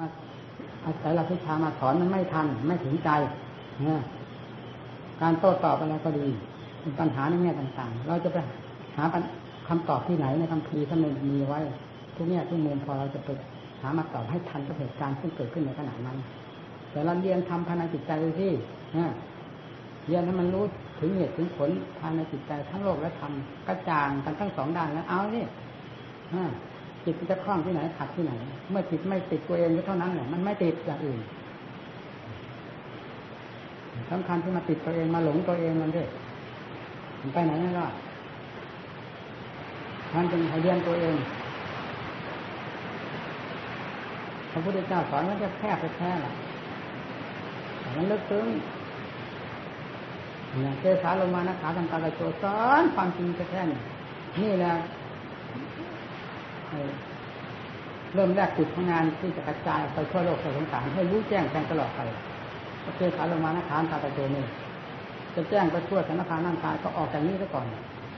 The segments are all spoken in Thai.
มาอาศัยหลักวิชามาสอนมันไม่ทัน ไม่ถึงใจการโต้ตอบอะไรก็ดีปัญหาในแง่ต่างๆ เราจะไปหาคำตอบที่ไหนในคำพีท่านมีไว้ ทุกแง่ทุกมุมพอเราจะไปหามาตอบให้ทันกับเหตุการณ์ที่เกิดขึ้นในขณะนั้น แต่เราเรียนทำภายในจิตใจดูที่เรียนให้มันรู้ถึงเหตุถึงผลภายในจิตใจทั้งโลกและธรรมกระจ่างกันทั้งสองด้านแล้วเอานี่ จิตจะคล้องที่ไหนขัดที่ไหน เมื่อจิตไม่ติดตัวเองก็เท่านั้นแหละมันไม่ติดอย่างอื่นสำคัญที่มาติดตัวเองมาหลงตัวเองมันด้วยมันไปไหนไม่รอดท่านจึงให้เรียนตัวเองพระพุทธเจ้าสอนว่าจะแค่ไปแค่แหละมันลึกซึ้งอย่างเจสาลงมานะขาทำการะโจสอนความจริงจะแค่นี้นี่แหละ เริ่มแรกจุดของงานที่จะกระจายไปทั่วโลกทั่วสงสารให้รู้แจ้งแจ้งตลอดไปเจสาลงมานะขาทำการะโจนี่จะแจ้งไปทั่วสถานกานั่งกายก็ออกจากนี้ซะก่อน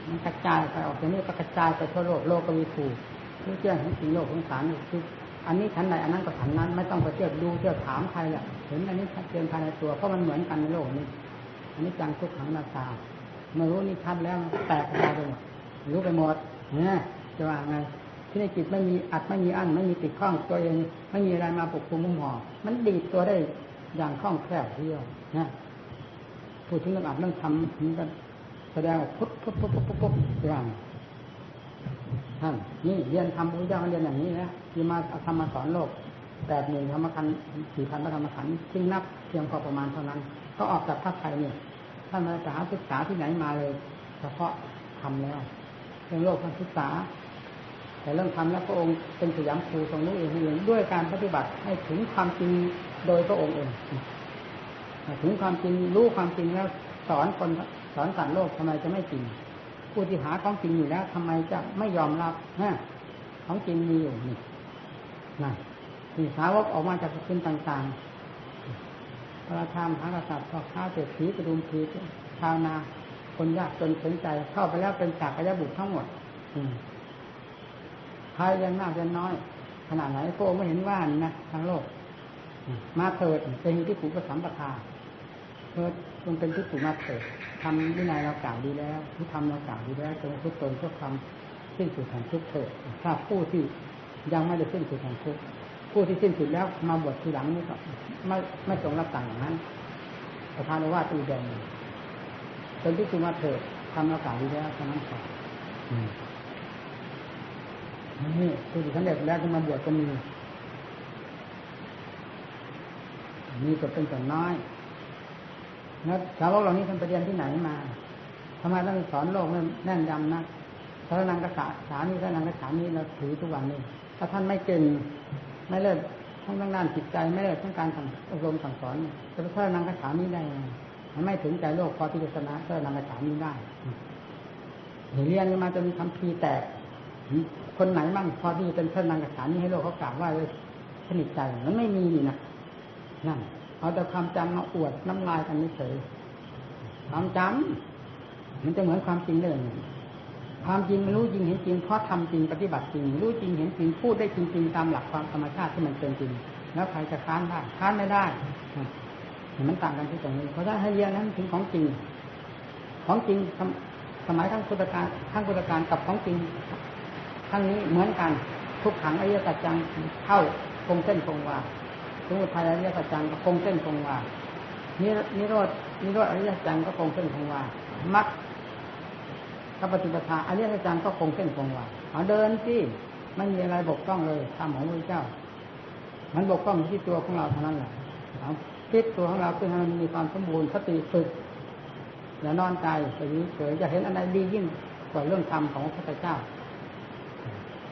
มันกระจายไปออกจากนี้ก็กระจายไปทั่วโลกโลกวิถูรู้แจ้งให้จริงโลกสงสารคืออันนี้ชั้นใดอันนั้นก็ชั้นนั้น ไม่ต้องไปเทียบดูเทียบถามใครแหละเห็นอันนี้ชัดเจนภายในตัวเพราะมันเหมือนกันในโลกนี้ อันนี้จังทุกขังนาตาเมื่อรู้นี่ชัดแล้วแตกกระจายไปหมดรู้ไปหมดเนี่ยจะว่าไง ที่ในจิตไม่มีอัดไม่มีอั้นไม่มีติดข้องตัวเอง ไม่มีอะไรมาปกคลุมมุ่งห่อมันดีดตัวได้อย่างคล่องแคล่วเที่ยวนะพูดถึงเรื่องอัดเรื่องทำมันก็แสดงออกพุทพุทพุทพุทพุทพุทอย่างท่านนี่เรียนทำพระเจ้าเรียนอย่างนี้นะที่มาทำมาสอนโลกแปดหมื่นธรรมคันสี่พันพระธรรมขันธ์ซึ่งนับเพียงพอประมาณเท่านั้น ก็ออกจากพระไทยเนี่ยท่านมาจะหาศึกษาที่ไหนมาเลย เฉพาะทำแล้วเรื่องโลกท่านศึกษา แต่เรื่องทำแล้วพระองค์เป็นสยามครูทรงรู้เองเองด้วยการปฏิบัติให้ถึงความจริงโดยพระองค์เองถึงความจริงรู้ความจริงแล้วสอนคนสอนสัตว์โลกทำไมจะไม่จริง ผู้ที่หาของจริงอยู่แล้วทำไมจะไม่ยอมรับนะของจริงมีอยู่นี่นะนี่สาวกออกมาจากสกุลต่างๆ พระธรรมหากษัตริย์พ่อค้าเศรษฐีกระดุมพีชาวนา คนยากจนสนใจเข้าไปแล้วเป็นจากกระยาบุตรทั้งหมด อืม ใครยังมากยังน้อย ขนาดไหนพระองค์ไม่เห็นว่านะทางโลก มาเถิดเป็นที่ผูกประสัมปทาเถิดจงเป็นที่ผูกมาเถิดทำวินัยเรากล่าวดีแล้วที่ทำเรากล่าวดีแล้วจงทุกตนเพื่อความสิ้นสุดแห่งทุกเถิดถ้าผู้ที่ยังไม่ได้สิ้นสุดแห่งทุกผู้ที่สิ้นสุดแล้วมาบวชทีหลังนี่ก็ไม่ไม่ทรงรับต่างอย่างนั้นประธานว่าตีแดงเป็นที่ผูกมาเถิดทำเรากล่าวดีแล้วเท่านั้นพอ นี่ผู้ที่สำเร็จแล้วก็มาบวชก็มีมีก็เป็นส่วนน้อยแล้วสาวกเหล่านี้ท่านไปเรียนที่ไหนมาทำไมต้องสอนโลกแน่นยำนะพระนังกษาสานี้พระนังกษานี้เราถือทุกวันนี้ ถ้าท่านไม่เก่งไม่เลิศทั้งด้านจิตใจไม่เลิศทั้งการอบรมสั่งสอนจะไปพระนังกษานี้ได้มันไม่ถึงใจโลกพอที่จะชนะพระนังกษานี้ได้เรียนมาจนทำพีแตก คนไหนบ้างพอที่จะเป็นพระนังกษานี้ให้โลกเขากราบว่าเลยสนิทใจมันไม่มีนี่นะนั่นเอาแต่ความจำมาอวดน้ำลายกันเฉยความจำมันจะเหมือนความจริงได้ยังความจริงรู้จริงเห็นจริงเพราะทำจริงปฏิบัติจริง รู้จริงเห็นจริงพูดได้จริงๆตามหลักความธรรมชาติที่มันเป็นจริง แล้วใครจะค้านได้ค้านไม่ได้เห็นมันต่างกันที่ตรงนี้เพราะฉะนั้นให้เรียนนั้นถึงของจริง ของจริงสมัยทั้งพุทธการทั้งพุทธการกับของจริง ทั้งนี้เหมือนกัน ทุกขังอริยสัจจังเข้าคงเส้นคงวาสมุทัยอริยสัจจังก็คงเส้นคงวานิโรดนิโรธอริยสัจจังก็คงเส้นคงวามักกับปฏิปทาอริยสัจจังก็คงเส้นคงวาเอาเดินที่ไม่มีอะไรบกพร่องเลยตามของพระเจ้า มันบกพร่องที่ตัวของเราเท่านั้นแหละคิดตัวของเราคือให้มันมีความสมบูรณ์สติฝึกอย่านอนใจไปเฉยจะเห็นอะไรดียิ่งกว่าเรื่องธรรมของพระพุทธเจ้า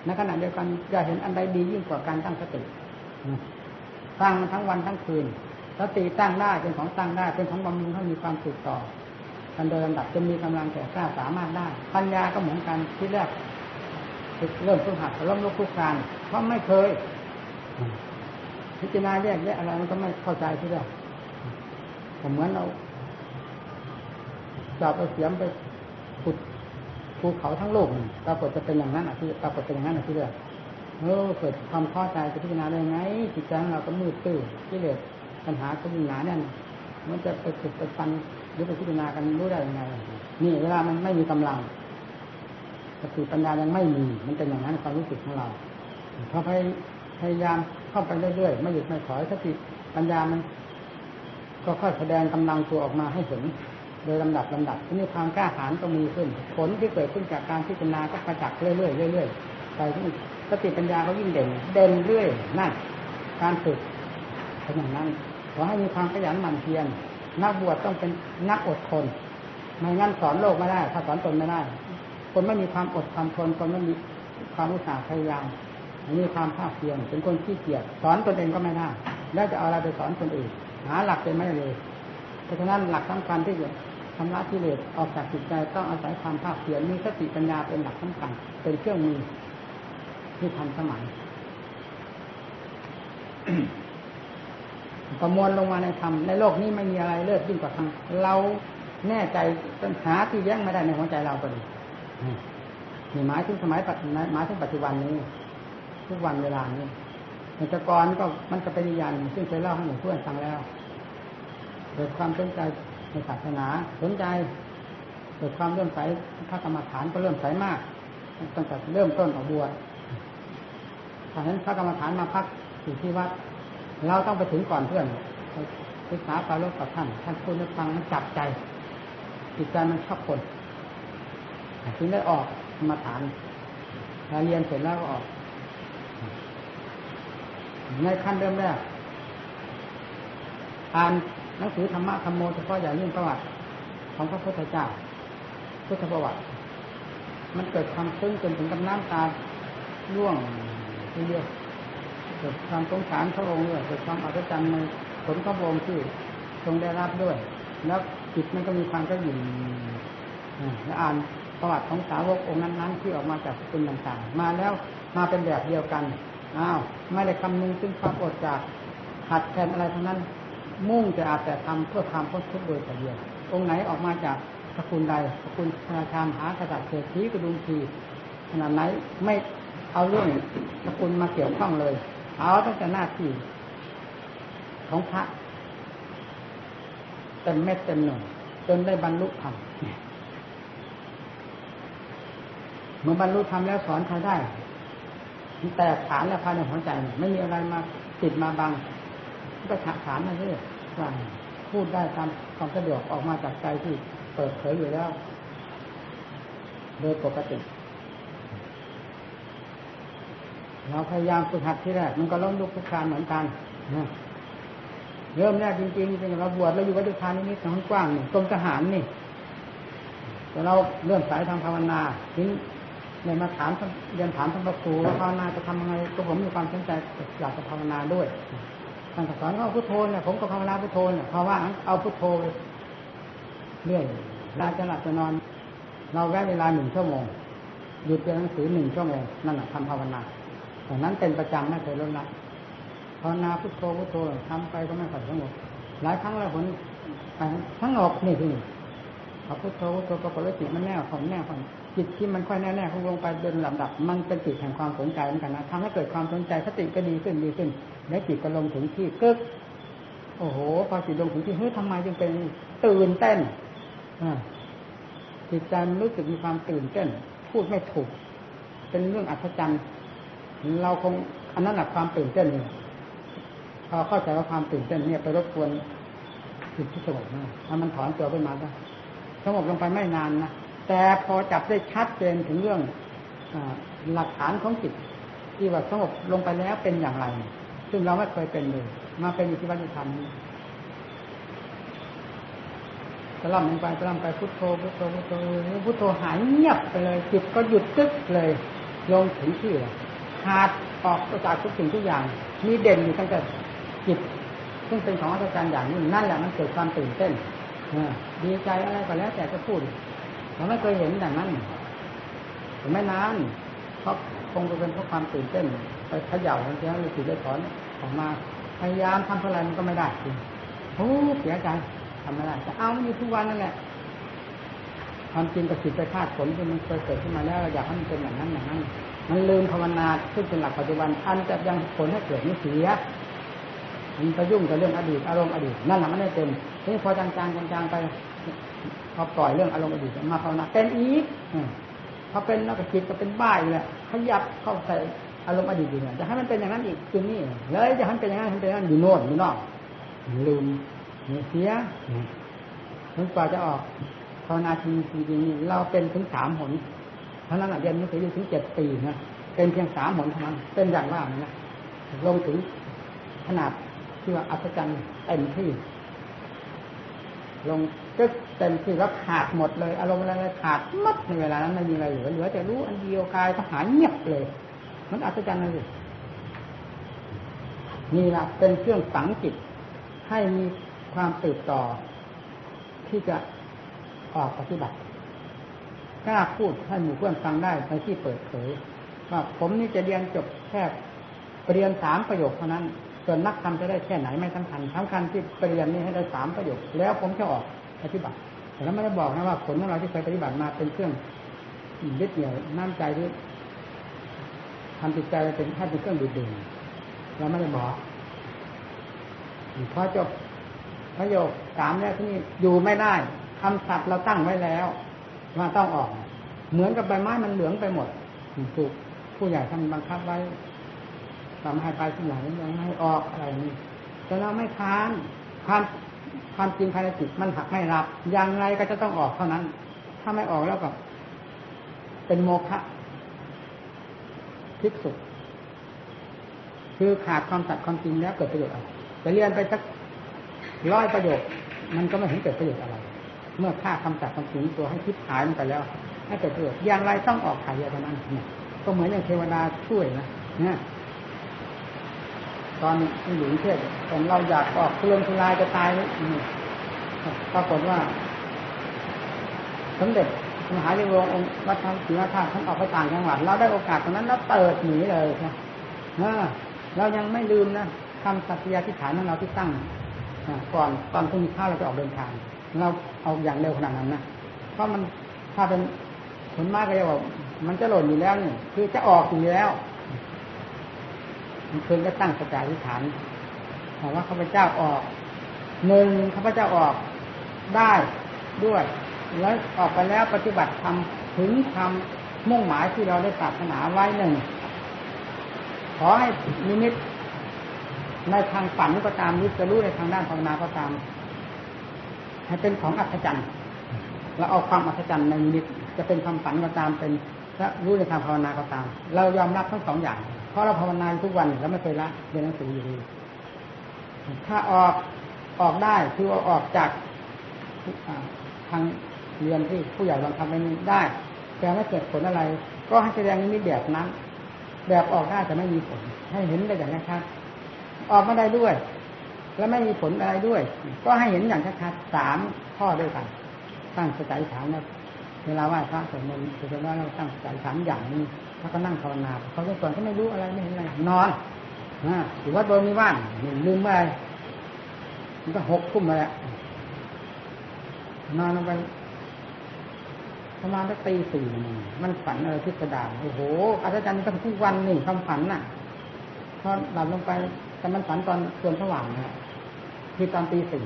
ในขณะเดียวกันจะเห็นอันใดดียิ่งกว่าการตั้งสติตั้งทั้งวันทั้งคืนสติตั้งได้เป็นของตั้งได้เป็นของบำรุงให้มีความสุขต่อกันโดยลำดับจะมีกำลังแก่กล้าสามารถได้ ปัญญาก็เหมือนกันที่แรกเริ่มฝึกหัดล้มลุกคุกคานเพราะไม่เคย พิจารณาแยกแยะอะไรมันก็ไม่เข้าใจที่แรกเหมือนเราจับไปเสียมไปขุด ภูเขาทั้งโลกปรากฏจะเป็นอย่างนั้นอะที่ปรากฏเป็นอย่างนั้นอะที่แรกเออเกิดความท้อใจจะพิจารณาได้ไงจิตใจของเราก็มืดตื้อกิเลสปัญหาก็ยิ่งหนาแน่นมันจะไปฝึกไปฟันหรือไปพิจารณากันรู้ได้ยังไง นี่เวลามันไม่มีกำลังสติปัญญายังไม่มี มันเป็นอย่างนั้นความรู้สึกของเราพอพยายามเข้าไปเรื่อยๆไม่หยุดไม่ถอยสติปัญญามัน ก็ค่อยแสดงกำลังตัวออกมาให้เห็น โดยลำดับลำดับทีนี้ความกล้าหาญก็มีขึ้น ผลที่เกิดขึ้นจากการพิจารณาก็ประจักษ์เรื่อยๆเรื่อยๆไปที่สติปัญญาก็ยิ่งเด่น เด่นเรื่อยนั่นการฝึกเป็นอย่างนั้นขอให้มีความขยันหมั่นเพียรนักบวชต้องเป็นนักอดทนไม่งั้นสอนโลกไม่ได้ถ้าสอนตนไม่ได้ คนไม่มีความอดความทนคนไม่มีความอุตสาห์พยายามมีความภาคเพียรเป็นคนขี้เกียจสอนตนเองก็ไม่ได้แล้วจะเอาอะไรไปสอนคนอื่นหาหลักเป็นไม่เลย เพราะฉะนั้นหลักสำคัญที่จะ ชำระกิเลสออกจากจิตใจต้องอาศัยความภาคเพียรมีสติปัญญาเป็นหลักสำคัญเป็นเครื่องมือที่ทันสมัยประมวลลงมาในธรรมในโลกนี้ไม่มีอะไรเลิศยิ่งกว่าธรรมเราแน่ใจปัญหาที่แย้งไม่ได้ในหัวใจเราเป็นนี่หมายถึงสมัยปัจจุบันหมายถึงปัจจุบันนี้ ทุกวันเวลานี้แต่ก่อนก็มันจะเป็นอยันซึ่งเคยเล่าให้หมู่เพื่อนฟังแล้ว เกิดความสนใจ ในศาสนาสนใจเกิดความเริ่มใสพระกรรมฐานก็เริ่มใสมากตั้งแต่เริ่มต้นออกบวชถ้าเห็นพระกรรมฐานมาพักอยู่ที่วัด เราต้องไปถึงก่อนเพื่อนศึกษาปาลบกับท่าน ท่านพูดให้ฟังมันจับใจจิตใจมันชอบคนถึงได้ออกกรรมฐานเรียนเสร็จแล้วก็ออก ในขั้นเริ่มแรกอ่าน หนังสือธรรมะธรรมโมเฉพาะอย่างยิ่งประวัติของพระพุทธเจ้าพุทธประวัติ มันเกิดความซึ้งจนถึงกับน้ำตาร่วงทีเดียเกิดความสงสารพระองค์ด้วยเกิดความอัศจรรย์ในผลพระองค์ที่ทรงได้รับด้วย แล้วจิตมันก็มีความกระยิ่มและอ่านประวัติของสาวกองค์นั้นๆที่ออกมาจากสกุลต่างๆ มาแล้วมาเป็นแบบเดียวกันอ้าวไม่ได้คำนึงซึ่งความอดจากหัดแทนอะไรทั้งนั้น มุ่งจะอาจแต่ทำเพื่อความพ้นทุกข์โดยต่เดียวองค์ไหนออกมาจากสกุลใดสกุลธนาคารหากระดับเศรษฐีกระดุมทีขนาดไหนไม่เอาเรื่องสกุลมาเกี่ยวข้องเลย เอาตั้งแต่หน้าที่ของพระเต็มเม็ดเต็มหน่วยจนได้บรรลุธรรมเมื่อบรรลุธรรมแล้วสอนใครได้แต่ฐานและภายในหัวใจ ไม่มีอะไรมาติดมาบัง ก็ถฐานนั่องว่าพูดได้ตามความสะดวกออกมาจากใจที่เปิดเผยอยู่แล้ว โดยปกติ เราพยายามฝึกหัดที่แรก มันก็ล้มลุกทุกคานเหมือนกันเริ่มแรกจริงๆเป็นเราบวชเราอยู่วัดดุทานนิดๆของกว้างนี่กรมทหารนี่แต่เราเริ่มสายทางภาวนาทิ้งเนี่ยมาถามเรียนถามท่านพระครูว่าภาวนาจะทำยังไงก็ผมมีความสนใจอยากจะภาวนาด้วย ท่านสอนว่าพุทโธเนี่ยผมก็ภาวนาพุทโธเนี่ยเพราะว่าเอาพุทโธเรื่อยเราจะหลับจะนอน เราแวะเวลาหนึ่งชั่วโมงหยุดเรียนหนังสือหนึ่งชั่วโมงนั่นแหละทำภาวนาแต่นั้นเป็นประจำไม่เคยลดละภาวนาพุทโธพุทโธทำไปก็ไม่ค่อยสงบหลายครั้งแล้วผลสงบนี่คือพอพุทโธพุทโธปรากฏว่าจิตมันแน่ของแน่ของ จิตที่มันค่อยแน่ๆคงลงไปเดินลำดับ มันเป็นจิตแห่งความสนใจเหมือนกันนะทำให้เกิดความสนใจสติก็ดีขึ้นดีขึ้น และจิตก็ลงถึงที่กึกโอ้โหพอจิตลงถึงที่เฮ้ยทำไมจึงเป็นตื่นเต้นจิตใจรู้สึกมีความตื่นเต้น พูดไม่ถูก เป็นเรื่องอัศจรรย์เราคงอันนั้นแหละความตื่นเต้นนี่พอเข้าใจว่าความตื่นเต้นเนี่ยไปรบกวนจิตที่สงบมากถ้ามันถอนตัวขึ้นมาได้สงบลงไปไม่นานนะ แต่พอจับได้ชัดเจนถึงเรื่องอหลักฐานของจิตที่ว่าสงบลงไปแล้วเป็นอย่างไร ซึ่งเราไม่เคยเป็นเลยมาเป็นอยู่ที่วัดธรรมนี้จะล่ำลงไปจะล่ำไปพุทโธพุทโธพุทโธพุทโธหายเงียบไปเลยจิตก็หยุดตึ๊กเลยลงถึงที่ขาดออกจากทุกสิ่งทุกอย่างมีเด่นอยู่ตั้งแต่จิตซึ่งเป็นของอาจารย์อย่างนี้นั่นแหละมันเกิดความตื่นเต้นดีใจอะไรก็แล้วแต่จะพูด เราไม่เคยเห็นอย่างนั้นไม่นานเพราะคงจะเป็นเพราะความตื่นเต้นไปเขย่าทันทีเลยสิได้ถอนออกมาพยายามทำเท่าไรมันก็ไม่ได้จริงโอ้เสียใจทำไม่ได้จะเอามันอยู่ทุกวันนั่นแหละความจริงกับสิทธิ์ไปคาดผลที่มันเคยเกิดขึ้นมาแล้วอยากให้มันเป็นอย่างนั้นอย่างนั้น มันลืมภาวนาซึ่งเป็นหลักปัจจุบันอันจะยังผลให้เกิดนิเสียมันไปยุ่งกับเรื่องอดีตอารมณ์อดีตนั่นแหละมันไม่เต็มนี้พอจางๆจางๆไป พอปล่อยเรื่องอารมณ์อดีตมาภาวนาเป็นอีกพอเป็นแล้วก็จิตก็เป็นบ้าอีกแหละขยับเข้าใส่อารมณ์อดีตอยู่เนี่ยจะให้มันเป็นอย่างนั้นอีกคือนี่เลยจะให้มันเป็นอย่างนั้นให้มันเป็นอย่างนั้นอยู่โน่นอยู่นอกลืมเสียถึงกว่าจะออกภาวนาจริงจริงเราเป็นถึงสามหนเท่านั้นเรียนนังสืออยู่ถึงเจ็ดปีนะเป็นเพียงสามหนเท่านั้นเป็นอย่างว่านะลงถึงขนาดที่ว่าอัศจรรย์เต็มที่ ลงจึ๊กเต็มที่แล้วขาดหมดเลย อารมณ์อะไรขาดมัดในเวลานั้นไม่มีอะไรเหลือเหลือแต่รู้อันเดียวกายก็หายเงียบเลย มันอัศจรรย์เลยนี่แหละเป็นเครื่องฝังจิตให้มีความตื่นต่อ ที่จะออกปฏิบัติกล้าพูดให้หมู่เพื่อนฟังได้ในที่เปิดเผยว่าผมนี่จะเรียนจบแค่เรียนสามประโยคเท่านั้น ส่วนนักทำจะได้แค่ไหนไม่สำคัญสำคัญที่เรียนนี้ให้ได้สามประโยคแล้วผมจะออกปฏิบัติ แต่แล้วไม่ได้บอกนะว่าผลของเราที่เคยปฏิบัติมาเป็นเครื่องยึดเหนี่ยวน้ำใจที่ทำจิตใจเป็นแค่เป็นเครื่องดื่มเราไม่ได้บอกพอจบประโยคสามเนี่ยที่นี่อยู่ไม่ได้คำสัตว์เราตั้งไว้แล้วว่าต้องออก เหมือนกับใบไม้มันเหลืองไปหมดถูกผู้ใหญ่ท่านบังคับไว้ ทำให้ไปที่ไหนยังให้ออกอะไรนี่แต่เราไม่ค้านความความจริงภายในจิตมันหักไม่รับ อย่างไรก็จะต้องออกเท่านั้น ถ้าไม่ออกแล้วก็เป็นโมฆะทิกสุดคือขาดความสัตย์ความจริงแล้วเกิดประโยชน์อะไรจะเรียนไปสักร้อยประโยชน์มันก็ไม่เห็นเกิดประโยชน์อะไร เมื่อฆ่าคำสัตย์ความจริงตัวให้คิดหายมันไปแล้วให้เกิดประโยชน์อย่างไรต้องออกขายเท่านั้นก็เหมือนอย่างเทวดาช่วยนะเนี่ย ตอนที่หลวงเทศตอนเราอยากออกทุรนทุรายจะตายนี่ปรากฏว่าสมเด็จมหาวิโรงองค์วัดธรรมศรีวัฒน์ท่านออกไปต่างจังหวัดเราได้โอกาสตรงนั้นแล้วเปิดหนีเลยนะเรายังไม่ลืมนะคำสัตยาธิฐานของเราที่ตั้งก่อนตอนพรุ่งนี้ข้าเราจะออกเดินทาง เราเอาอย่างเร็วขนาดนั้นนะเพราะมันถ้าเป็นผลมากก็จะบอกมันจะหล่นอยู่แล้วนี่คือจะออกอยู่แล้ว มันคืนก็ตั้งสัจจาธิฐานบอกว่าข้าพเจ้าออกหนึ่งข้าพเจ้าออกได้ด้วยแล้วออกไปแล้วปฏิบัติทำถึงทำมุ่งหมายที่เราได้ปรารถนาไว้หนึ่งขอให้มินิตในทางฝันก็ตามนิจะรู้ในทางด้านภาวนาก็ตามให้เป็นของอัศจรรย์เราเอาความอัศจรรย์ในนิตจะเป็นความฝันก็ตามเป็นและรู้ในทางภาวนาก็ตาม เรายอมรับทั้งสองอย่าง เพราะเราภาวนาทุกวันแล้วไม่เคยละเรียนหนังสืออยู่ดีถ้าออกออกได้คือว่าออกจากทางเรียนที่ผู้ใหญ่บังคับไม่ได้ แต่ไม่เกิดผลอะไร ก็ให้แสดงนิมิตแบบนั้น แบบออกได้แต่ไม่มีผล ให้เห็นได้อย่างชัดออกมาได้ด้วย แล้วไม่มีผลอะไรด้วย ก็ให้เห็นอย่างชัดๆสามข้อด้วยกันตั้งสติฐานนะเวลาไหว้พระสวดมนต์คือว่าเราตั้งใจสามอย่างนี้ ถ้าก็นั่งภาวนาเขาก็ส่วนก็ไม่รู้อะไรไม่เห็นอะไรนอนอ่าหรือว่าโดนมีว่านลืมไปมันก็หกทุ่มเลยนอนลงไปประมาณตีสี่มันฝันอะไรพิสดารโอ้โหอาจารย์ต้องทุกวันนี่ความฝันน่ะพอหลับลงไปแต่มันฝันตอนเกินสว่างนะคือตอนตีสี่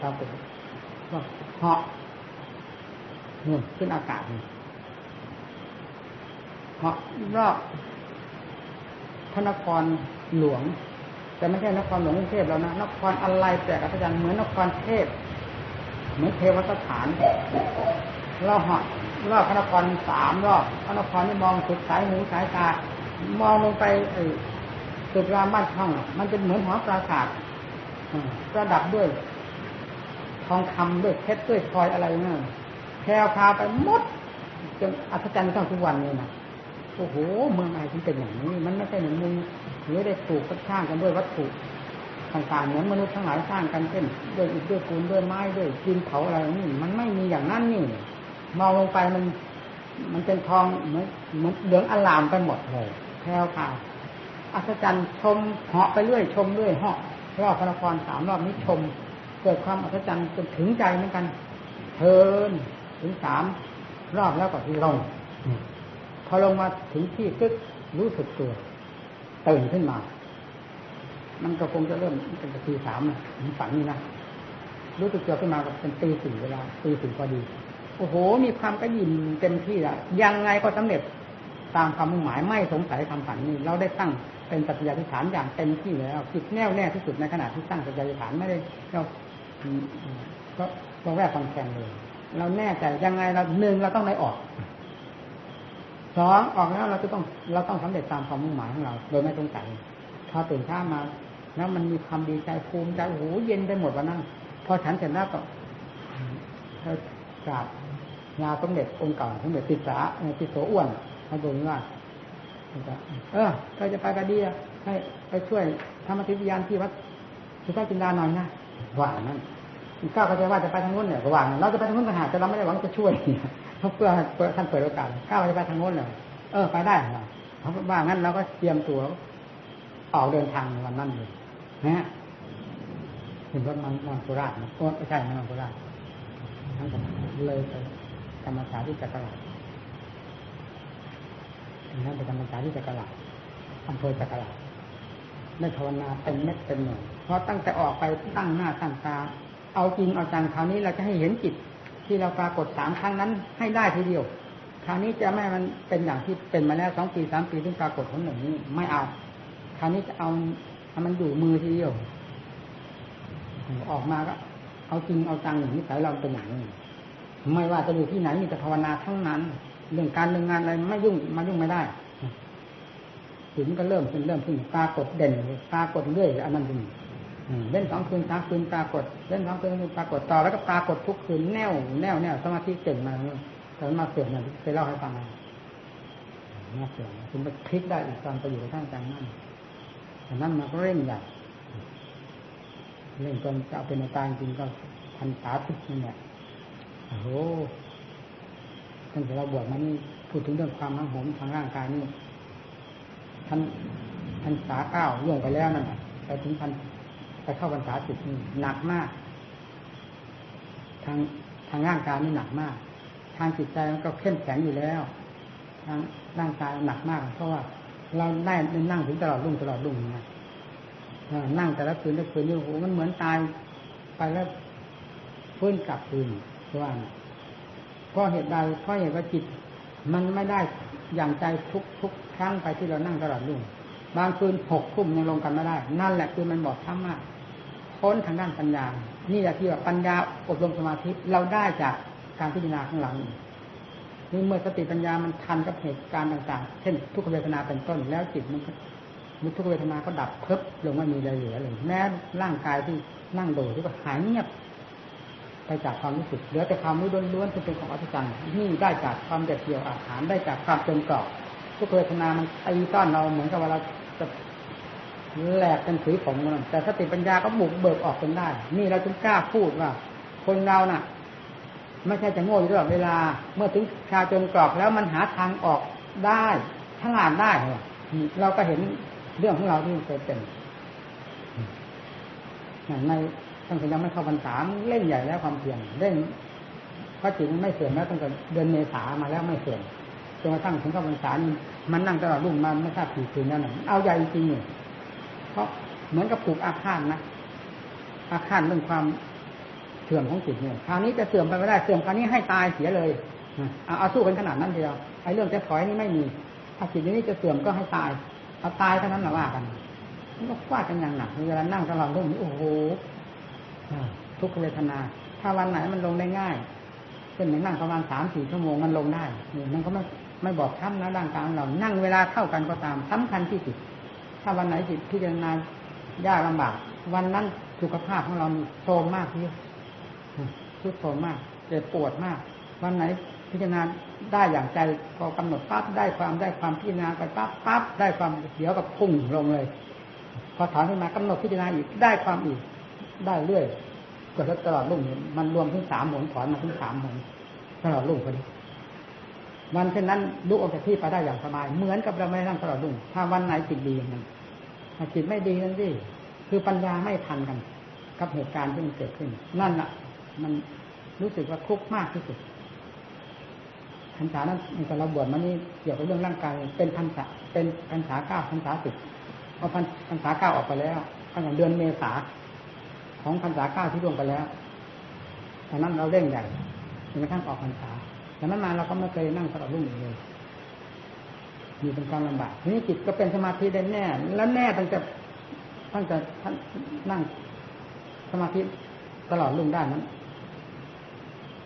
ตอนเป็นก็เหาะนู่นขึ้นอากาศนี่ เหาะรอบพระนครหลวง แต่ไม่ใช่นครหลวงกรุงเทพแล้วนะนครอะไรแปลกอาจารย์เหมือนนครเทพเหมือนเทวสถานเราเหาะรอบพระนครสามรอบพระนครนี่มองสุดสายหูสายตามองลงไปตึกรามบ้านช่องมันเป็นเหมือนหอปราสาทประดับด้วย ทองคำด้วยเพชรด้วยพลอยอะไรเนี่ยแพรวพาไปมดจนอัศจรรย์ต้งทุกวันเลยนะ โอ้โห เมืองไทยมันเป็นอย่างนี้ มันไม่ใช่เหมือนมึงหรือได้ปลูกก็สร้างกันด้วยวัตถุต่างๆเหมือนมนุษย์ทั้งหลายสร้างกันเช่นด้วยอิฐด้วยปูนด้วยไม้ด้วยดินเผาอะไรนี่มันไม่มีอย่างนั้นนี่มองลงไปมัน มันเป็นทองเหมือนเหมือนเหลืองอลามไปหมดเลยแพรวพาอัศจรรย์ชมเหาะไปเรื่อยชมเรื่อยเหาะรอบพระนครสามรอบนี้ชม เกิดความอัศจรรย์จนถึงใจเหมือนกันเทินถึงสามรอบแล้วก็ที่ลง อลงมาถึงที่ตึกรู้สึกตัวตื่นขึ้นมา มันก็คงจะเริ่มเป็นตีสามนะฝันนี่นะรู้สึกตัวขึ้นมาก็เป็นตีสี่เวลาตีสี่พอดี โอ้โห มีความกระยินเต็มที่ละยังไงก็สำเร็จตามความมุ่งหมายไม่สงสัยคำฝันนี้ เราได้ตั้งเป็นปัจจัยฐานอย่างเต็มที่แล้วจิตแน่วแน่ที่สุดในขณะที่ตั้งปัจจัยฐานไม่ได้เราก็เราแวกฟังแข่งเลย เราแน่ใจยังไงเราหนึ่งเราต้องได้ออก สองออกแล้วเราจะต้องเราต้องสำเร็จตามความมุ่งหมายของเรา โดยไม่สงสัยพอตื่นเช้ามา แล้วมันมีความดีใจภูมิใจโอ้โหเย็นไปหมดวันนั้นพอฉันเสร็จแล้วก็กราบงาสมเด็จองค์เก่าสมเด็จติสาติโสอ้วนเขาบอกว่าเออเราจะไปกระดีให้ไปช่วยธรรมทิพยานที่วัดสุภาจินดาหน่อยนะว่านั่นก้าวก็จะว่าจะไปทางโน้นเนี่ยหว่างเราจะไปทางโน้นต่างหากแต่เราไม่ได้หวังจะช่วย เขาเพื่อเพื่อท่านเปิดโอกาสก้าวจะไปทางโน้นเลยเออไปได้เขาะว่างั้นเราก็เตรียมตัวออกเดินทางวันนั้นเลยนะเห็นว่ามันมันโคราชนะไม่ใช่มันโคราชทั้งหมดเลยไปธรรมศาสตร์ที่จักรลาดนั่นเป็นธรรมศาสตร์ที่จักรลาดอำเภอจักรลาดได้ภาวนาเป็นเม็ดเป็นหน่วยเพราะตั้งแต่ออกไปตั้งหน้าตั้งตา เอาจริงเอาจังคราวนี้เราจะให้เห็นจิต ที่เราปรากฏสามครั้งนั้น ให้ได้ทีเดียว คราวนี้จะไม่มันเป็นอย่างที่เป็นมาแล้วสองปีสามปีที่ปรากฏผลหนึ่งนี้ไม่เอา คราวนี้จะเอาให้มันอยู่มือทีเดียว ออกมาก็ เอาจริงเอาจังอย่างนี้สายเราเป็นอย่างนี้ไม่ว่าจะอยู่ที่ไหนมีแต่ภาวนาทั้งนั้น เรื่องการเรื่องงานอะไรไม่ยุ่งมายุ่งไม่ได้ถึงก็เริ่มเป็นเริ่มขึ้นปรากฏเด่นปรากฏเรื่อยอันนั้นดี เล่นสองคืนสามคืนปรากฏเล่นสองคืนปรากฏต่อแล้วก็ปรากฏทุกคืนแน่วแน่วแน่วสมาธิเก่งมาแต่มาเสื่อมเนี่ยเคยเล่าให้ฟังมาเสื่อมคุณไปพลิกได้อีกตอนไปอยู่ท่านกลางนั่นแต่นั้นมาก็เร่งใหญ่เร่งจนจะเอาเป็นตายจริงก็พันสาทิพนี่แหละโอ้โหตั้งแต่เราบวชมานี่พูดถึงเรื่องความมั่งหมทางร่างกายนี่ท่านท่านสาเก้าล่วงไปแล้วนั่นแหละไปถึงพัน ไปเข้าพรรษาสิบนี่หนักมาก ทางทางร่างกายนี่หนักมาก ทางจิตใจมันก็เข้มแข็งอยู่แล้ว ทางร่างกายหนักมาก เพราะว่าเราได้นั่งถึงตลอดรุ่งตลอดรุ่งนะนั่งแต่ละคืนแต่ละคืนนี่โอ้โหมันเหมือนตายไปแล้วฟื้นกลับคืนว่าเพราะเหตุใดเพราะเหตุว่าจิต มันไม่ได้อย่างใจทุกทุกครั้งไปที่เรานั่งตลอดรุ่ง บางคืนหกทุ่มยังลงกันไม่ได้ นั่นแหละคือมันบอกช้ำมากพ้นทางด้านปัญญา นี่แหละที่ว่าปัญญาอบรมสมาธิเราได้จากการพิจารณาข้างหลังนี่เมื่อสติปัญญามันทันกับเหตุการณ์ต่างๆ เช่น ทุกเวทนาเป็นต้น แล้วจิตมันมุทุกเวทนาก็ดับเพิบลงไม่มีอะไรเหลือเลยแม้ร่างกายที่นั่งโดดที่ก็หายเงียบไปจากความรู้สึกเหลือแต่ความรู้ล้วนๆที่เป็นของอัศจรรย์นี่ได้จากความเด็ดเดี่ยวอาหารได้จากความจนกรอบทุกเวทนามันตีต้อนเราเหมือนกับว่าเรา แหลกเป็นสีผมมันแต่สติปัญญาก็บุกเบิกออกเป็นได้ นี่เราจึงกล้าพูดว่า คนเราน่ะ ไม่ใช่จะโง่อยู่ตลอดเวลา เมื่อถึงชาจนกรอบแล้วมันหาทางออกได้ฉลาดได้เราก็เห็นเรื่องของเราที่เคยเป็นในตั้งแต่ยังไม่เข้าพรรษาเล่นใหญ่แล้วความเพียรเล่นพระจิตไม่เสื่อมแล้วตั้งแต่เดือนเมษามาแล้วไม่เสื่อมจนกระทั่งถึงเข้าพรรษา มันนั่งตลอดรุ่งมันไม่ทราบกี่คืนนั่นเอาใหญ่จริงเนี่ยเพราะเหมือนกับปลูกอาคารนะอาคารเรื่องความเสื่อมของจิตเนี่ยคราวนี้จะเสื่อมไปไม่ได้เสื่อมคราวนี้ให้ตายเสียเลยเอาเอาสู้กันขนาดนั้นเดียวไอ้เรื่องจะถอยนี่ไม่มีถ้าจิตนี้จะเสื่อมก็ให้ตายเอาตายเท่านั้นแหละว่ากันมันก็ฟาดกันอย่างหนักเวลานั่งตลอดรุ่งโอ้โหทุกเวทนา ถ้าวันไหนมันลงได้ง่ายเช่นนั่งประมาณสามสี่ชั่วโมงมันลงได้ มันก็ไม่ ไม่บอกช้ำนะร่างกายเรา นั่งเวลาเท่ากันก็ตามสำคัญที่สุด ถ้าวันไหนจิตพิจารณายากลำบาก วันนั้นสุขภาพของเราโทรมมากที่ทุกโทรมมากเจ็บปวดมาก วันไหนพิจารณาได้อย่างใจพอกำหนดปั๊บได้ความได้ความพิจารณาไปปั๊บปั๊บได้ความเดี๋ยวกับพุ่งลงเลย พอถอนขึ้นมากำหนดพิจารณาอีกได้ความอีกได้เรื่อยก็ตลอดรุ่งมันรวมถึงสามหนถอนมาถึงสามหนตลอดรุ่งพอดี วันเช่นนั้นลุกออกจากที่ไปได้อย่างสบาย เหมือนกับเราไม่นั่งตลอดรุ่งถ้าวันไหนจิตดีอย่างนั้นถ้าจิตไม่ดีนั่นสิคือปัญญาไม่ทันกัน กับเหตุการณ์ที่มันเกิดขึ้น นั่นแหละมันรู้สึกว่าทุกข์มากที่สุดพรรษานั้นในการเราบวชมานี่เกี่ยวกับเรื่องร่างกายเป็นพรรษาเป็นพรรษาเก้าพรรษาสิบพอพรรษาเก้าออกไปแล้วตั้งแต่เดือนเมษาของพรรษาเก้าที่ล่วงไปแล้วตอนนั้นเราเร่งใหญ่จนกระทั่งออกพรรษา แต่นั้นมาเราก็ไม่เคยนั่งตลอดรุ่งเลยมีเป็นความลำบากทีนี้จิตก็เป็นสมาธิได้แน่ แล้วแน่ตั้งแต่ตั้งแต่ท่านนั่งสมาธิตลอดรุ่งได้นั้น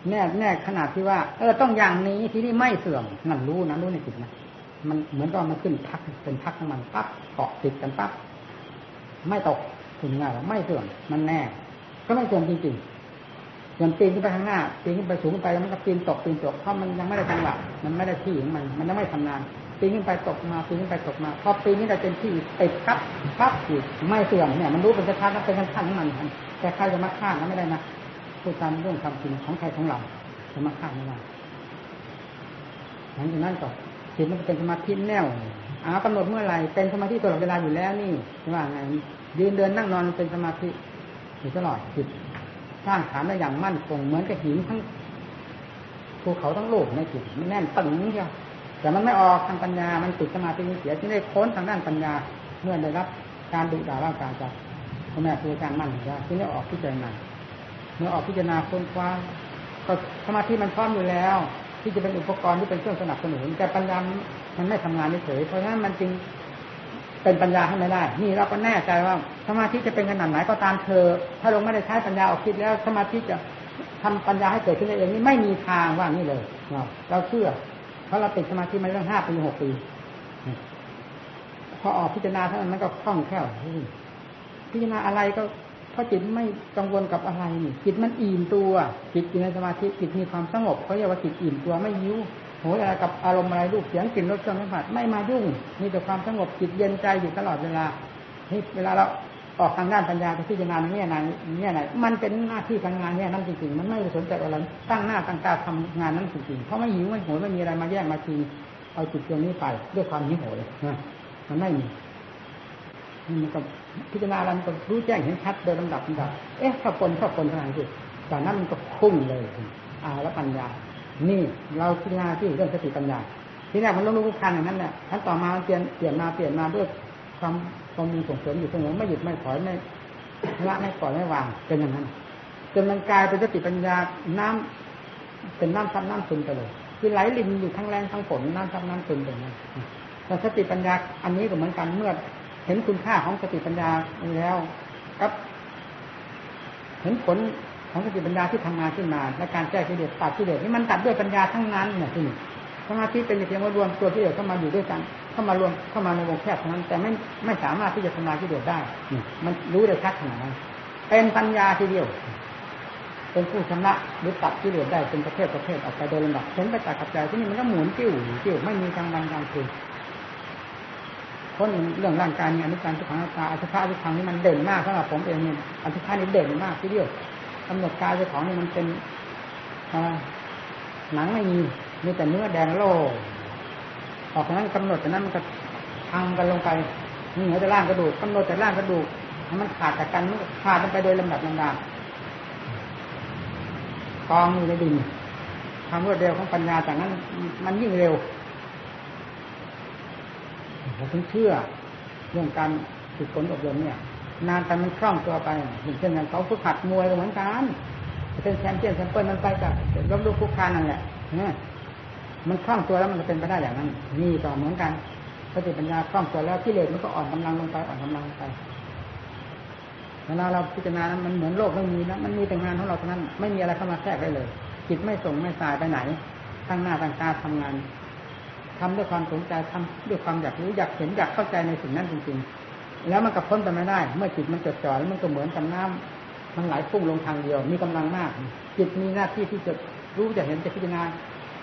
แน่แน่ขนาดที่ว่า เออต้องอย่างนี้ที่นี่ไม่เสื่อมนั่นรู้นะรู้ในจิตนะมันเหมือนกับมันขึ้นพักเป็นพักของมันปั๊บเกาะติดกันปั๊บไม่ตกถึงง่ายไม่เสื่อมมันแน่ ก็ไม่เสื่อมจริงๆ อย่างปีนขึ้นไปข้างหน้าปีนขึ้นไปสูงขึ้นไปแล้วมันก็ปีนตกปีนตกเพราะมันยังไม่ได้จังหวะมันไม่ได้ที่ของมัน มันยังไม่ทำงานปีนขึ้นไปตกมาปีนขึ้นไปตกมาพอปีนนี้เราเป็นที่ติดปั๊บปั๊บอีกไม่เสื่อมเนี่ยมันรู้เป็นชัดๆแล้วเป็นขั้นๆของมันแต่ใครจะมาฆ่าก็ไม่ได้นะพูดตามเรื่องความจริงของใครของเราจะมาฆ่าไม่ได้หลังจากนั้นก็จิตมันเป็นสมาธิแน่วอากำหนดเมื่อไหร่เป็นสมาธิตลอดเวลาอยู่แล้วนี่ว่าไงยืนเดินนั่งนอนเป็นสมาธิอยู่ตลอดจิต สร้างฐานได้อย่างมั่นคงเหมือนกับหินทั้งภูเขาทั้งโลกในจิตมันแน่นตึงเดียวแต่มันไม่ออกทางปัญญา มันติดสมาธิเสียที่ได้ค้นทางด้านปัญญา เมื่อได้รับการดุด่าร่างกายจากพ่อแม่ครูอาจารย์มั่นว่าที่นี้ออกพิจารณาเมื่อออกพิจารณาค้นคว้าก็สมาธิมันพร้อมอยู่แล้ว ที่จะเป็นอุปกรณ์ที่เป็นเครื่องสนับสนุน แต่ปัญญามันไม่ทำงานเฉยเพราะฉะนั้นมันจึง เป็นปัญญาให้ไม่ได้ นี่เราก็แน่ใจว่าสมาธิจะเป็นขนาดไหนก็ตามเธอ ถ้าลงไม่ได้ใช้ปัญญาออกคิดแล้วสมาธิจะทำปัญญาให้เกิดขึ้นเองนี่ไม่มีทางว่านี่เลยเราเราเชื่อ เพราะเราเป็นสมาธิมาตั้งห้าปีหกปีพอออกพิจารณาเท่านั้นมันก็คล่องแคล่วพิจารณาอะไรก็เพราะจิตไม่กังวลกับอะไรนี่จิตมันอิ่มตัว จิตอยู่ในสมาธิจิตมีความสงบเขาเรียกว่าจิตอิ่มตัวไม่ยิ้ว โหยอะไรกับอารมณ์อะไรรูปเสียงกลิ่นรสเครื่องสัมผัสไม่มายุ่ง มีแต่ความสงบจิตเย็นใจอยู่ตลอดเวลาที่เวลาเราออกทางด้านปัญญาไปพิจารณาในแง่นั้นแง่ไหนมันเป็นหน้าที่การงานแง่นั้นจริงๆมันไม่สนใจอะไรตั้งหน้าตั้งตาทำงานนั้นจริงๆเพราะไม่หิวไม่โหยไม่มีอะไรมาแย่งมาชิงเอาจิตตรงนี้ไปด้วยความหิวโหยนะมันไม่มีมันก็พิจารณาแล้วมันก็รู้แจ้งเห็นชัดโดยลำดับลำดับเอ๊ะข้าปนข้าปนขนาดนี้จากนั้นมันก็พุ่งเลยอ่าแล้วปัญญา นี่เราพิจารณาที่เรื่องสติปัญญา ที่แรกมันล้มลุกคลุกคลานอย่างนั้นแหละขั้นต่อมาเปลี่ยนเปลี่ยนมาเปลี่ยนมาด้วยความความมีส่งเสริมอยู่เสมอไม่หยุดไม่ถอยไม่ละไม่ปล่อยไม่วางเป็นอย่างนั้นจนมันกลายเป็นสติปัญญาน้ำเป็นน้ำซับน้ำซึมไปเลย คือไหลลินอยู่ทั้งแรงทั้งฝนน้ำซับน้ำซึมไปนั้นแต่สติปัญญาอันนี้ก็เหมือนกันเมื่อเห็นคุณค่าของสติปัญญาแล้วกับ เห็นผล ของสติปัญญาที่ทำงานขึ้นมาและการแก้กิเลสตัดกิเลสนี่มันตัดด้วยปัญญาทั้งนั้นเนี่ยที่นี่สมาธิเป็นเพียงว่ารวมตัวกิเลสเข้ามาอยู่ด้วยกันเข้ามารวมเข้ามาในวงแคบเท่านั้น แต่ไม่ไม่สามารถที่จะทำลายกิเลสได้มันรู้ได้ชัดขนาดนั้นเป็นปัญญาทีเดียวเป็นผู้ชำระหรือตัดกิเลสได้เป็นประเภทประเภทออกไปโดยลำดับเห็นไปจากกับใจที่นี่มันก็หมุนติ้วติ้วไม่มีกลางวันกลางคืนคนเรื่องร่างกายมีอนุการทุกขังตาอัตภาพทุกขังนี่มันเด่นมากสำหรับผมเองเนี่ยอัตภาพนี่เด่นมากทีเดียว กำหนดกายเจ้าของนี่มันเป็นหนังไม่มีมีแต่เนื้อแดงโล่ออกจากนั้นกำหนดจากนั้นมันก็พังกันลงไปเหนือแต่ร่างกระดูกกำหนดแต่ร่างกระดูกให้มันขาดจากกันมันขาดกันไปโดยลำดับลำดับกองอยู่ในดินความรวดเร็วของปัญญาจากนั้น มันยิ่งเร็วผมถึงเชื่อเรื่องการฝึกฝนอบรมเนี่ย นานไปมันคล่องตัวไปเช่นอย่างเขาฝึกหัดมวยเหมือนกันเป็นแชมเปี้ยนแชมเปี้ยนมันไปจากล้มลุกคุกคานนั่นแหละเนี่ยมันคล่องตัวแล้วมันจะเป็นไปได้อย่างนั้นนี่ต่อเหมือนกันสติปัญญาคล่องตัวแล้วที่เลสมันก็อ่อนกำลังลงไปอ่อนกำลังลงไปเวลาเราพิจารณานั้นมันเหมือนโลกไม่มีนะมันมีแต่งานของเราเท่านั้น ไม่มีอะไรเข้ามาแทรกได้เลย จิตไม่ส่งไม่สายไปไหนตั้งหน้าตั้งตาทำงานทำด้วยความสนใจทำด้วยความอยากรู้อยากเห็นอยากเข้าใจในสิ่งนั้นจริงๆ แล้วมันกับพ้นไปไม่ได้ เมื่อจิตมันจดจ่อแล้วมันก็เหมือนกับน้ำมันไหลพุ่งลงทางเดียว มีกำลังมาก จิตมีหน้าที่ที่จะรู้จะเห็นจะพิจารณา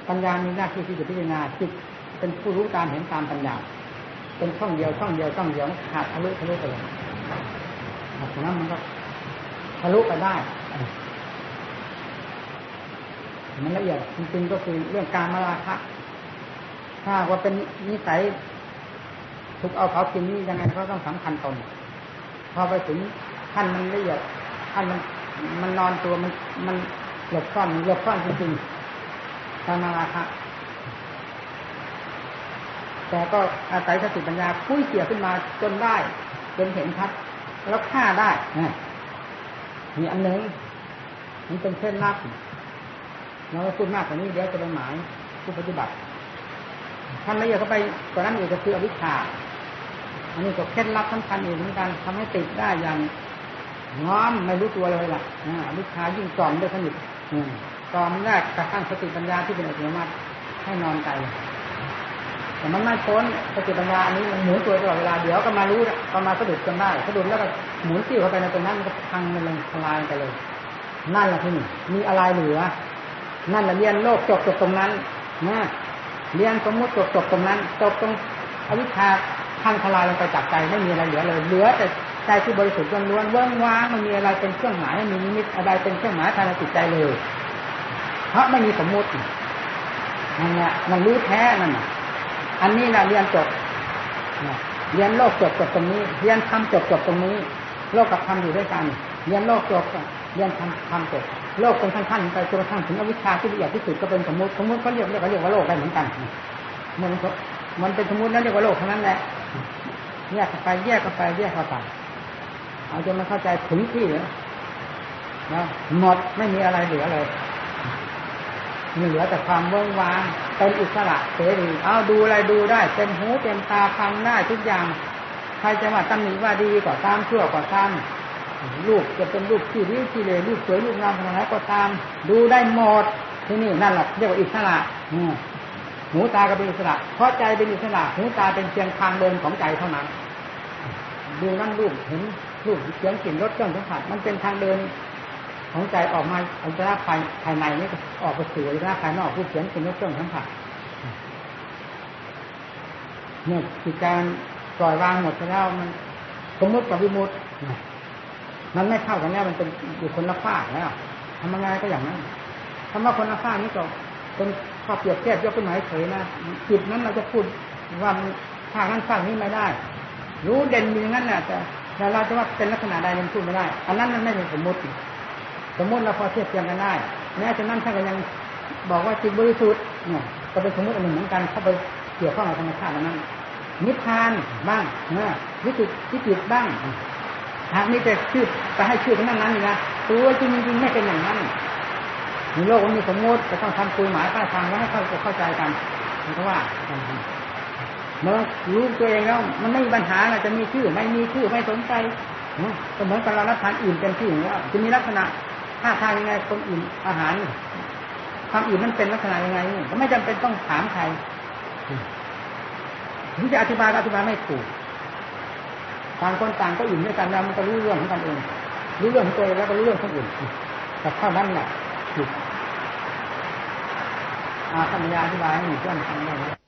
ปัญญามีหน้าที่ที่จะพิจารณาจิตเป็นผู้รู้ตามเห็นตามปัญญาเป็นช่องเดียวช่องเดียวช่องเดียวขาดทะลุทะลุไปเลยฉะนั้นมันก็ทะลุไปได้มันละเอียดจริงๆก็คือเรื่องการมาราคะถ้าว่าเป็นนิสัย ทุกเอาเขากินนี่ยังไงเขาต้องสำคัญตนพอไปถึงขั้นมันละเอียดขั้นมันมันนอนตัวมันมันหลบซ่อนหลบซ่อนจริงๆการมาราคะแต่ก็อาศัยสติปัญญาคุยเกี่ยขึ้นมาจนได้จนเห็นชัดแล้วฆ่าได้มีอันหนึ่งมันเป็นเคล็ดลับเราพูดมากกว่านี้เดี๋ยวจะเป็นหมายผู้ปฏิบัติท่านละเอียดเข้าไปกว่านั้นอีกก็คืออวิชชา อันนี้ก็เคล็ดลับสำคัญอีกเหมือนกันทำให้ติดได้อย่างง้อมไม่รู้ตัวเลยล่ะอวิชชายิ่งจอมด้วยสนิทจอมแรกกระทั่งสติปัญญาที่เป็นอัตโนมัติให้นอนใจแต่มันไม่พ้นสติปัญญาอันนี้มันหมุนตัวตลอดเวลาเดี๋ยวก็มารู้ก็มาสะดุดจนได้สะดุดแล้วก็หมุนติ้วเข้าไปในตรงนั้นมันก็พังมันลงทลายไปเลย นั่นแหละที่นี่มีอะไรเหลือ นั่นแหละเรียนโลกจบจบตรงนั้นนะเรียนสมมติจบจบตรงนั้นจบตรงอวิชชา พังทลายลงไปจากใจไม่มีอะไรเหลือเลยเหลือแต่ใจที่บริสุทธิ์ล้วนเวิ้งว้างมันมีอะไรเป็นเครื่องหมายไม่มีนิมิตอะไรเป็นเครื่องหมายทางจิตใจเลย เพราะไม่มีสมมุตินั่นแหละมันรู้แท้นั่นอันนี้นะเรียนจบเรียนโลกจบจบตรงนี้ เรียนทำจบจบตรงนี้ โลกกับธรรมอยู่ด้วยกัน เรียนโลกจบเรียนทำทำจบโลกเป็นขั้นๆไปจนกระทั่งถึงอวิชชาที่ละเอียดที่สุดก็เป็นสมมติสมมติเขาเรียกเรียกเขาเรียกว่าโลกได้เหมือนกันมัน มันเป็นสมมตินั้นเรียกว่าโลกเท่านั้นแหละแยกไปแยกกันไปแยกเข้าไปเอาจนมันเข้าใจถึงที่เลยนะหมดไม่มีอะไรเหลือเลยมีเหลือแต่ความว่างวางเป็นอิสระเสรีเอาดูอะไรดูได้เต็มหูเต็มตาฟังได้ทุกอย่างใครจะว่าตำหนิว่าดีกว่าตามชั่วกว่าตามลูกจะเป็นลูกที่ริ้วที่เลยลูกสวยลูกงามขนาดไหนก็ตาม ดูได้หมดที่นี่นั่นแหละเรียกว่าอิสระ หูตาก็เป็นอิสระ เพราะใจเป็นอิสระ หูตาเป็นเพียงทางเดินของใจเท่านั้น ดูนั่นรูปเห็นรูปเสียงกลิ่นรสเครื่องสัมผัสมันเป็นทางเดินของใจออกมาอันตราภายภายในนี่ออกไปสู่อันตราภายนอกรูปเสียงกลิ่นรสเครื่องสัมผัสเนี่ยคือการปล่อยวางหมดไปแล้วมันสมมติกับวิมุติมันไม่เข้ากันแล้วมันเป็นอยู่คนละฝากแล้วทำยังไงก็อย่างนั้นคำว่าคนละฝากนี้ก็เป็น ข้อเปรียบเทียบยกขึ้นมาเฉยนะจิตนั้นเราจะพูดว่าฝากนั้นฝากนี้ไม่ได้ รู้เด่นอย่างนั้นแหละแต่แต่เราจะว่าเป็นลักษณะใดยังพูดไม่ได้ อันนั้นมันไม่เป็นสมมติ สมมติเราพอเทียบเทียงกันได้แม้ฉะนั้นท่านก็ยังบอกว่าจิตบริสุทธิ์เนี่ยก็เป็นสมมติอันหนึ่งเหมือนกันเข้าไปเกี่ยวข้องกับธรรมชาตินั้นนิพพานบ้างนะวิสุทธิจิตบ้างหากมีแต่ชื่อไปให้ชื่อนั้นนั้นนี่นะตัวจริงจริงไม่เป็นอย่างนั้น ในโลกมันมีสมมติจะต้องทำคุยหมายป้ายทางไว้ให้เข้าเข้าใจกันเพราะว่าเมื่อรู้ตัวเองแล้วมันไม่มีปัญหาจะมีชื่อไม่มีชื่อไม่สนใจก็เหมือนกับเรารับทานอิ่มเต็มที่อย่าจะมีลักษณะท่าทางยังไงคนอิ่มอาหารความอิ่มมันเป็นลักษณะยังไงก็ไม่จำเป็นต้องถามใครถึงจะอธิบายก็อธิบายไม่ถูกต่างคนต่างก็อิ่มด้วยกันแล้วมันก็รู้เรื่องของกันเองรู้เรื่องของตัวเองแล้วก็รู้เรื่องคนอื่นแต่เท่านั้นแหละถูก สัญญาอธิบายให้หมู่เพื่อนฟังได้